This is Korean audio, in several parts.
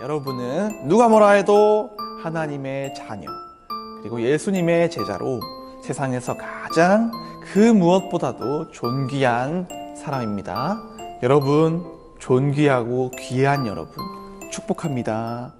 여러분은 누가 뭐라 해도 하나님의 자녀, 그리고 예수님의 제자로 세상에서 가장 그 무엇보다도 존귀한 사람입니다. 여러분, 존귀하고 귀한 여러분, 축복합니다.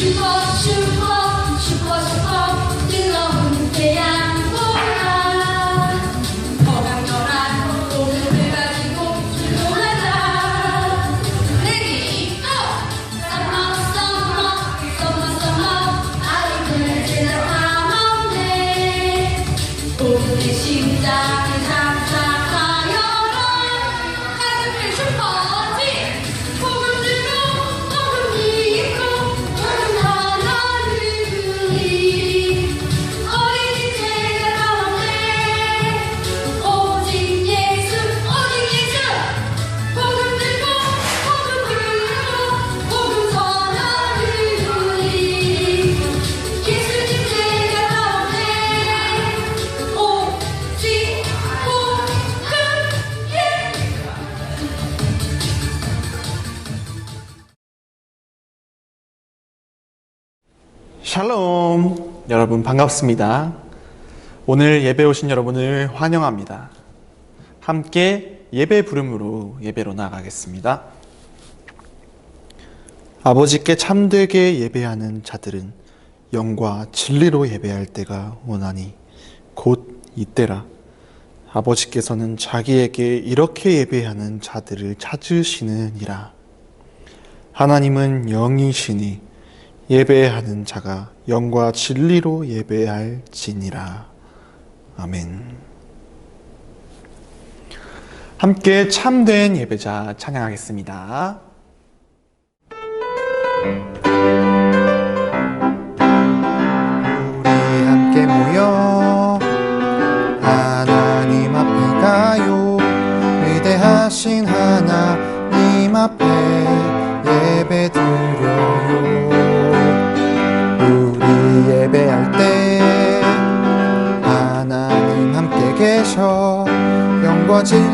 you want to 여러분 반갑습니다. 오늘 예배 오신 여러분을 환영합니다. 함께 예배 부름으로 예배로 나가겠습니다. 아버지께 참되게 예배하는 자들은 영과 진리로 예배할 때가 오나니 곧 이때라. 아버지께서는 자기에게 이렇게 예배하는 자들을 찾으시느니라. 하나님은 영이시니 예배하는 자가 영과 진리로 예배할 지니라. 아멘. 함께 참된 예배자 찬양하겠습니다. 우리 함께 모여 하나님 앞에 가요 위대하신 하나님 앞에 영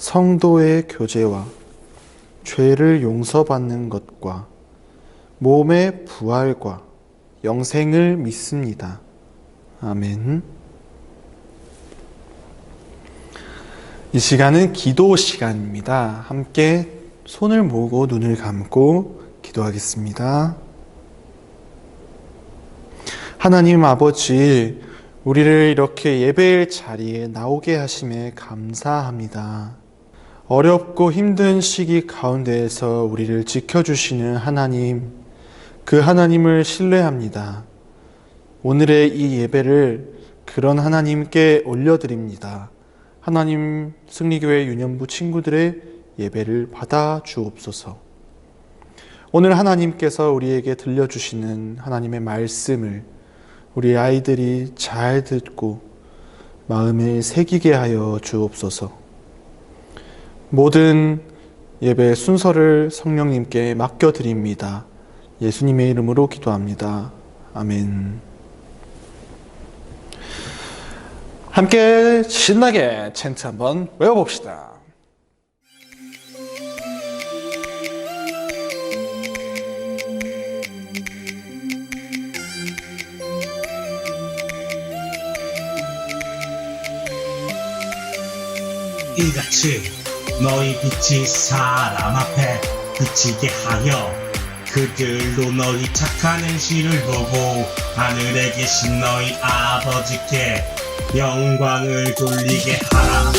성도의 교제와 죄를 용서받는 것과 몸의 부활과 영생을 믿습니다. 아멘. 이 시간은 기도 시간입니다. 함께 손을 모으고 눈을 감고 기도하겠습니다. 하나님 아버지, 우리를 이렇게 예배의 자리에 나오게 하심에 감사합니다. 어렵고 힘든 시기 가운데에서 우리를 지켜주시는 하나님, 그 하나님을 신뢰합니다. 오늘의 이 예배를 그런 하나님께 올려드립니다. 하나님 승리교회 유년부 친구들의 예배를 받아 주옵소서. 오늘 하나님께서 우리에게 들려주시는 하나님의 말씀을 우리 아이들이 잘 듣고 마음에 새기게 하여 주옵소서. 모든 예배 순서를 성령님께 맡겨드립니다. 예수님의 이름으로 기도합니다. 아멘. 함께 신나게 챈트 한번 외워봅시다. 이같이 너희 빛이 사람 앞에 비치게 하여 그들로 너희 착한 행실을 보고 하늘에 계신 너희 아버지께 영광을 돌리게 하라.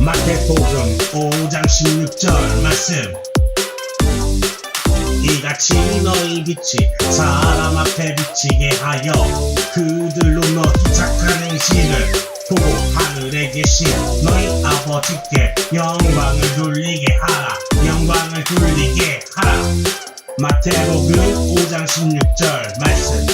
마태복음 5장 16절 말씀. 이같이 너희 빛이 사람 앞에 비치게 하여 그들로 너희 착한 행실을 보고 하늘에 계신 너희 아버지께 영광을 돌리게 하라. 영광을 돌리게 하라. 마태복음 5장 16절 말씀.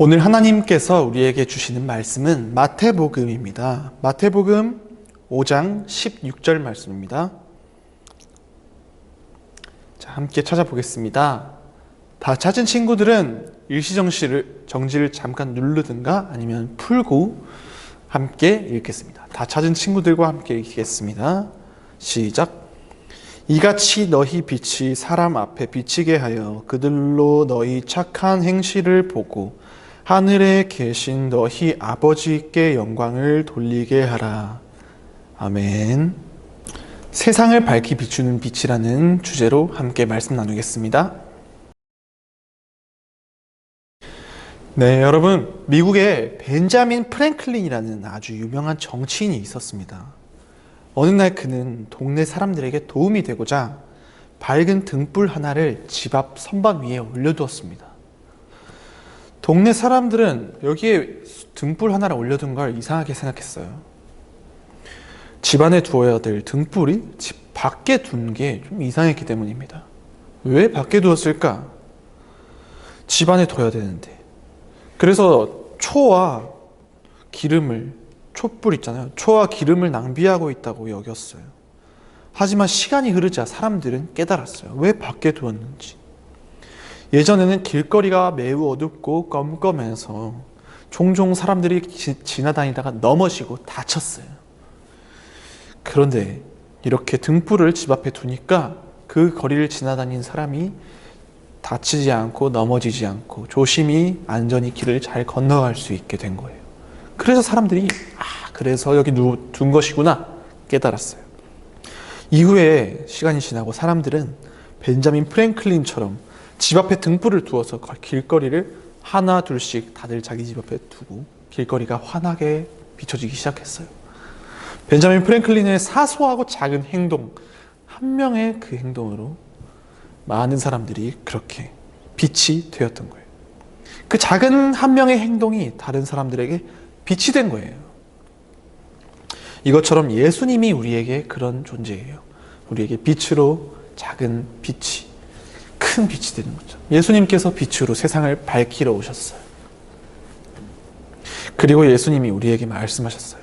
오늘 하나님께서 우리에게 주시는 말씀은 마태복음입니다. 마태복음 5장 16절 말씀입니다. 자, 함께 찾아보겠습니다. 다 찾은 친구들은 일시정지를 정지를 잠깐 누르든가 아니면 풀고 함께 읽겠습니다. 다 찾은 친구들과 함께 읽겠습니다. 시작. 이같이 너희 빛이 사람 앞에 비치게 하여 그들로 너희 착한 행실을 보고 하늘에 계신 너희 아버지께 영광을 돌리게 하라. 아멘. 세상을 밝히 비추는 빛이라는 주제로 함께 말씀 나누겠습니다. 네, 여러분, 미국에 벤자민 프랭클린이라는 아주 유명한 정치인이 있었습니다. 어느 날 그는 동네 사람들에게 도움이 되고자 밝은 등불 하나를 집 앞 선반 위에 올려두었습니다. 동네 사람들은 여기에 등불 하나를 올려둔 걸 이상하게 생각했어요. 집 안에 두어야 될 등불이 집 밖에 둔 게 좀 이상했기 때문입니다. 왜 밖에 두었을까? 집 안에 둬야 되는데. 그래서 초와 기름을, 촛불 있잖아요. 초와 기름을 낭비하고 있다고 여겼어요. 하지만 시간이 흐르자 사람들은 깨달았어요. 왜 밖에 두었는지. 예전에는 길거리가 매우 어둡고 껌껌해서 종종 사람들이 지, 지나다니다가 넘어지고 다쳤어요. 그런데 이렇게 등불을 집 앞에 두니까 그 거리를 지나다닌 사람이 다치지 않고 넘어지지 않고 조심히 안전히 길을 잘 건너갈 수 있게 된 거예요. 그래서 사람들이 아 그래서 여기 누, 둔 것이구나 깨달았어요. 이후에 시간이 지나고 사람들은 벤자민 프랭클린처럼 집 앞에 등불을 두어서 길거리를 하나 둘씩 다들 자기 집 앞에 두고 길거리가 환하게 비춰지기 시작했어요. 벤자민 프랭클린의 사소하고 작은 행동, 한 명의 그 행동으로 많은 사람들이 그렇게 빛이 되었던 거예요. 그 작은 한 명의 행동이 다른 사람들에게 빛이 된 거예요. 이것처럼 예수님이 우리에게 그런 존재예요. 우리에게 빛으로 작은 빛이 큰 빛이 되는 거죠. 예수님께서 빛으로 세상을 밝히러 오셨어요. 그리고 예수님이 우리에게 말씀하셨어요.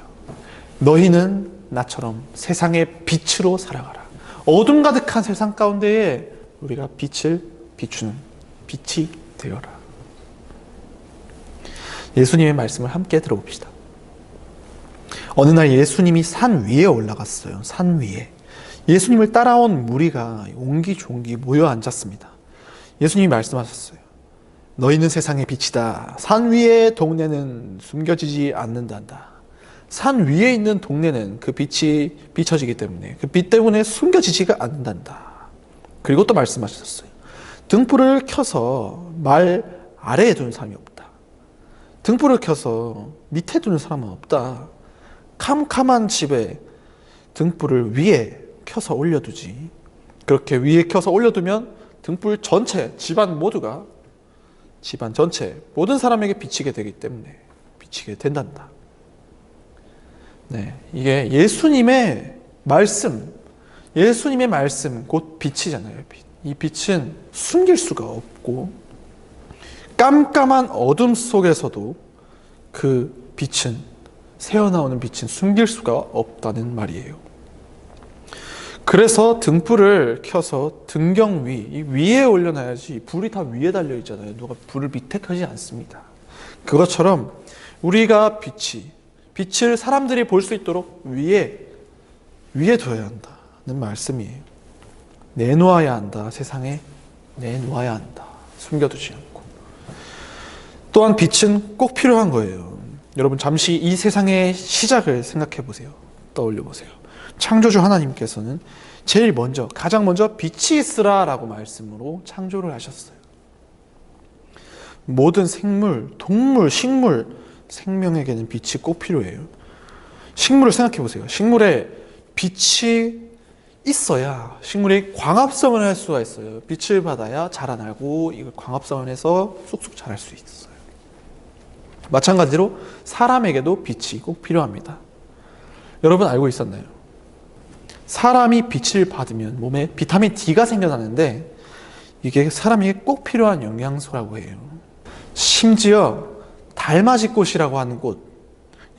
너희는 나처럼 세상의 빛으로 살아가라. 어둠 가득한 세상 가운데에 우리가 빛을 비추는 빛이 되어라. 예수님의 말씀을 함께 들어봅시다. 어느 날 예수님이 산 위에 올라갔어요. 산 위에. 예수님을 따라온 무리가 옹기종기 모여 앉았습니다. 예수님이 말씀하셨어요. 너희는 세상의 빛이다. 산 위의 동네는 숨겨지지 않는단다. 산 위에 있는 동네는 그 빛이 비춰지기 때문에 그 빛 때문에 숨겨지지가 않는단다. 그리고 또 말씀하셨어요. 등불을 켜서 말 아래에 두는 사람이 없다. 등불을 켜서 밑에 두는 사람은 없다. 캄캄한 집에 등불을 위에 켜서 올려두지. 그렇게 위에 켜서 올려두면 등불 전체, 집안 모두가 집안 전체, 모든 사람에게 비치게 되기 때문에 비치게 된단다. 네, 이게 예수님의 말씀, 예수님의 말씀, 곧 빛이잖아요. 빛. 이 빛은 숨길 수가 없고, 깜깜한 어둠 속에서도 그 빛은, 새어나오는 빛은 숨길 수가 없다는 말이에요. 그래서 등불을 켜서 등경 위, 이 위에 올려놔야지 불이 다 위에 달려 있잖아요. 누가 불을 밑에 켜지 않습니다. 그것처럼 우리가 빛이, 빛을 사람들이 볼 수 있도록 위에, 위에 둬야 한다는 말씀이에요. 내놓아야 한다. 세상에 내놓아야 한다. 숨겨두지 않고. 또한 빛은 꼭 필요한 거예요. 여러분 잠시 이 세상의 시작을 생각해 보세요. 떠올려 보세요. 창조주 하나님께서는 제일 먼저 가장 먼저 빛이 있으라라고 말씀으로 창조를 하셨어요. 모든 생물, 동물, 식물, 생명에게는 빛이 꼭 필요해요. 식물을 생각해 보세요. 식물에 빛이 있어야 식물이 광합성을 할 수가 있어요. 빛을 받아야 자라나고 이걸 광합성을 해서 쑥쑥 자랄 수 있어요. 마찬가지로 사람에게도 빛이 꼭 필요합니다. 여러분 알고 있었나요? 사람이 빛을 받으면 몸에 비타민 D가 생겨나는데 이게 사람에게 꼭 필요한 영양소라고 해요. 심지어 달맞이 꽃이라고 하는 꽃,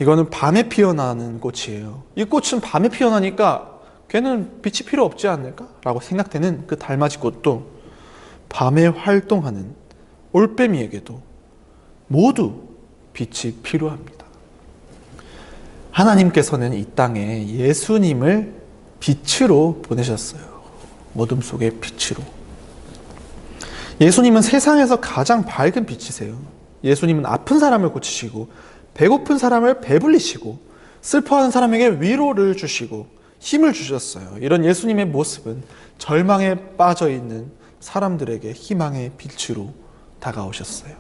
이거는 밤에 피어나는 꽃이에요. 이 꽃은 밤에 피어나니까 걔는 빛이 필요 없지 않을까 라고 생각되는 그 달맞이 꽃도 밤에 활동하는 올빼미에게도 모두 빛이 필요합니다. 하나님께서는 이 땅에 예수님을 빛으로 보내셨어요. 어둠 속의 빛으로. 예수님은 세상에서 가장 밝은 빛이세요. 예수님은 아픈 사람을 고치시고, 배고픈 사람을 배불리시고, 슬퍼하는 사람에게 위로를 주시고, 힘을 주셨어요. 이런 예수님의 모습은 절망에 빠져 있는 사람들에게 희망의 빛으로 다가오셨어요.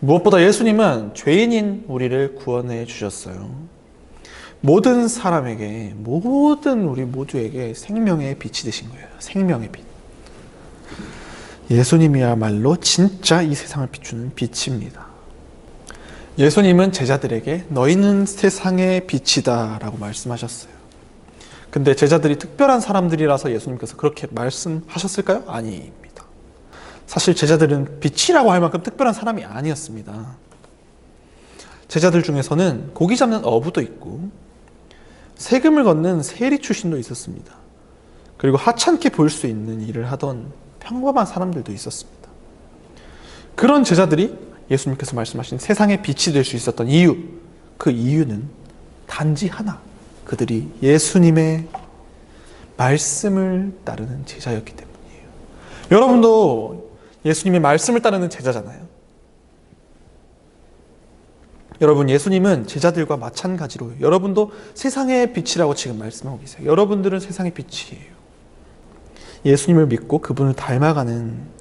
무엇보다 예수님은 죄인인 우리를 구원해 주셨어요. 모든 사람에게, 모든 우리 모두에게 생명의 빛이 되신 거예요. 생명의 빛. 예수님이야말로 진짜 이 세상을 비추는 빛입니다. 예수님은 제자들에게 너희는 세상의 빛이다 라고 말씀하셨어요. 근데 제자들이 특별한 사람들이라서 예수님께서 그렇게 말씀하셨을까요? 아닙니다. 사실 제자들은 빛이라고 할 만큼 특별한 사람이 아니었습니다. 제자들 중에서는 고기 잡는 어부도 있고 세금을 걷는 세리 출신도 있었습니다. 그리고 하찮게 볼 수 있는 일을 하던 평범한 사람들도 있었습니다. 그런 제자들이 예수님께서 말씀하신 세상의 빛이 될 수 있었던 이유, 그 이유는 단지 하나. 그들이 예수님의 말씀을 따르는 제자였기 때문이에요. 여러분도 예수님의 말씀을 따르는 제자잖아요. 여러분, 예수님은 제자들과 마찬가지로 여러분도 세상의 빛이라고 지금 말씀하고 계세요. 여러분들은 세상의 빛이에요. 예수님을 믿고 그분을 닮아가는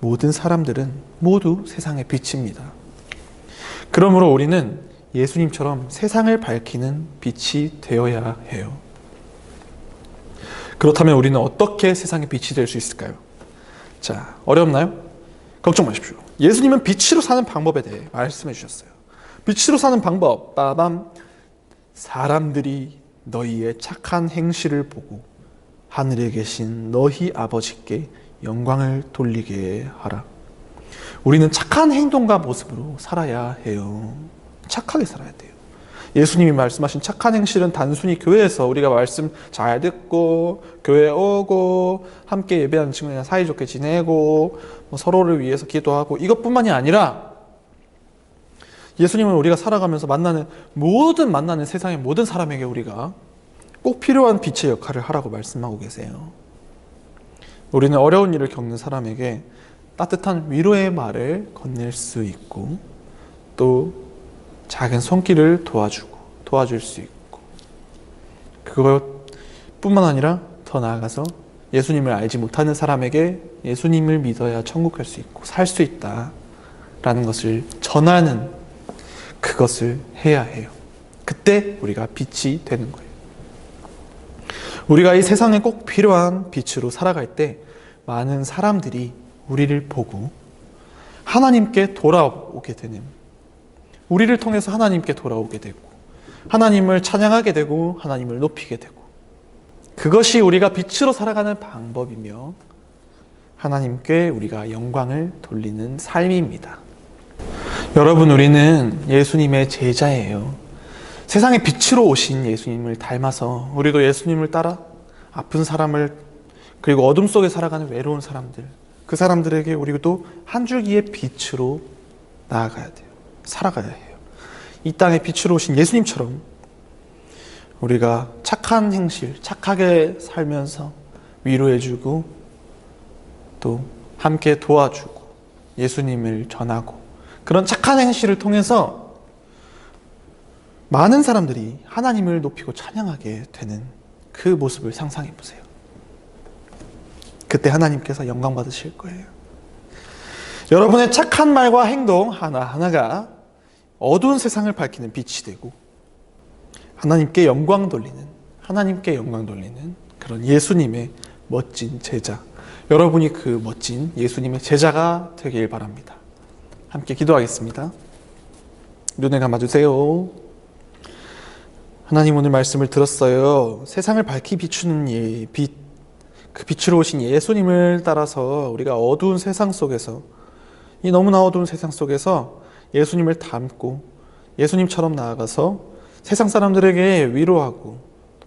모든 사람들은 모두 세상의 빛입니다. 그러므로 우리는 예수님처럼 세상을 밝히는 빛이 되어야 해요. 그렇다면 우리는 어떻게 세상의 빛이 될 수 있을까요? 자, 어렵나요? 걱정 마십시오. 예수님은 빛으로 사는 방법에 대해 말씀해 주셨어요. 빛으로 사는 방법, 빠밤. 사람들이 너희의 착한 행실을 보고 하늘에 계신 너희 아버지께 영광을 돌리게 하라. 우리는 착한 행동과 모습으로 살아야 해요. 착하게 살아야 돼요. 예수님이 말씀하신 착한 행실은 단순히 교회에서 우리가 말씀 잘 듣고 교회 오고 함께 예배하는 친구들이랑 사이좋게 지내고 뭐 서로를 위해서 기도하고 이것뿐만이 아니라 예수님은 우리가 살아가면서 만나는 모든 만나는 세상의 모든 사람에게 우리가 꼭 필요한 빛의 역할을 하라고 말씀하고 계세요. 우리는 어려운 일을 겪는 사람에게 따뜻한 위로의 말을 건넬 수 있고 또 작은 손길을 도와주고 도와줄 수 있고 그것뿐만 아니라 더 나아가서 예수님을 알지 못하는 사람에게 예수님을 믿어야 천국 갈 수 있고 살 수 있다 라는 것을 전하는 그것을 해야 해요. 그때 우리가 빛이 되는 거예요. 우리가 이 세상에 꼭 필요한 빛으로 살아갈 때 많은 사람들이 우리를 보고 하나님께 돌아오게 되는 우리를 통해서 하나님께 돌아오게 되고 하나님을 찬양하게 되고 하나님을 높이게 되고 그것이 우리가 빛으로 살아가는 방법이며 하나님께 우리가 영광을 돌리는 삶입니다. 여러분 우리는 예수님의 제자예요. 세상의 빛으로 오신 예수님을 닮아서 우리도 예수님을 따라 아픈 사람을 그리고 어둠 속에 살아가는 외로운 사람들 그 사람들에게 우리도 한 줄기의 빛으로 나아가야 돼요. 살아가야 해요. 이 땅에 빛으로 오신 예수님처럼 우리가 착한 행실, 착하게 살면서 위로해주고 또 함께 도와주고 예수님을 전하고 그런 착한 행실을 통해서 많은 사람들이 하나님을 높이고 찬양하게 되는 그 모습을 상상해 보세요. 그때 하나님께서 영광 받으실 거예요. 여러분의 착한 말과 행동 하나하나가 어두운 세상을 밝히는 빛이 되고 하나님께 영광 돌리는 하나님께 영광 돌리는 그런 예수님의 멋진 제자 여러분이 그 멋진 예수님의 제자가 되길 바랍니다. 함께 기도하겠습니다. 눈을 감아주세요. 하나님 오늘 말씀을 들었어요. 세상을 밝히 비추는 예, 빛, 그 빛으로 오신 예수님을 따라서 우리가 어두운 세상 속에서 이 너무나 어두운 세상 속에서 예수님을 닮고 예수님처럼 나아가서 세상 사람들에게 위로하고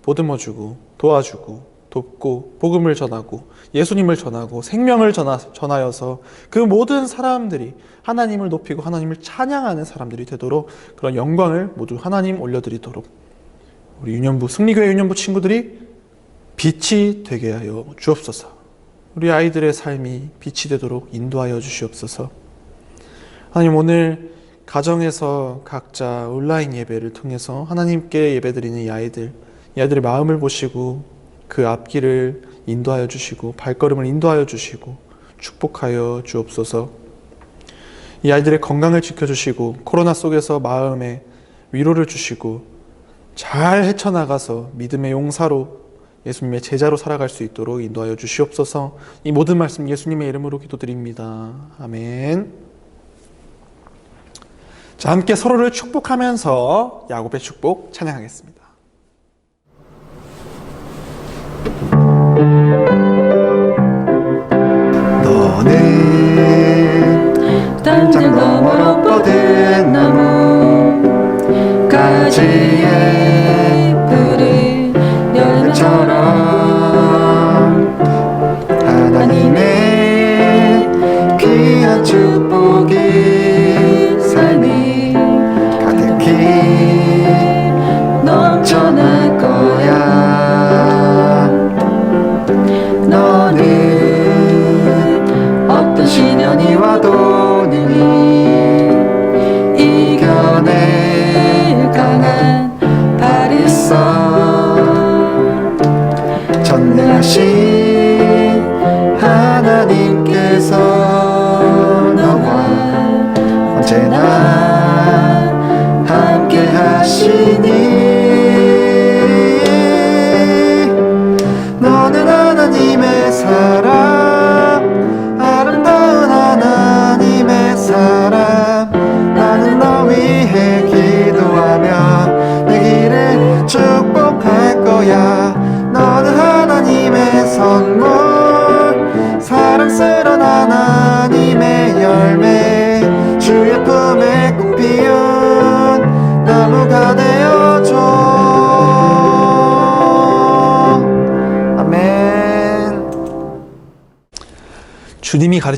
보듬어주고 도와주고 돕고 복음을 전하고 예수님을 전하고 생명을 전하, 전하여서 그 모든 사람들이 하나님을 높이고 하나님을 찬양하는 사람들이 되도록 그런 영광을 모두 하나님 올려드리도록 우리 유년부 승리교회 유년부 친구들이 빛이 되게 하여 주옵소서. 우리 아이들의 삶이 빛이 되도록 인도하여 주시옵소서. 하나님 오늘 가정에서 각자 온라인 예배를 통해서 하나님께 예배드리는 이 아이들, 이 아이들의 마음을 보시고 그 앞길을 인도하여 주시고 발걸음을 인도하여 주시고 축복하여 주옵소서. 이 아이들의 건강을 지켜주시고 코로나 속에서 마음에 위로를 주시고 잘 헤쳐나가서 믿음의 용사로 예수님의 제자로 살아갈 수 있도록 인도하여 주시옵소서. 이 모든 말씀 예수님의 이름으로 기도드립니다. 아멘. 자, 함께 서로를 축복하면서 야곱의 축복 찬양하겠습니다.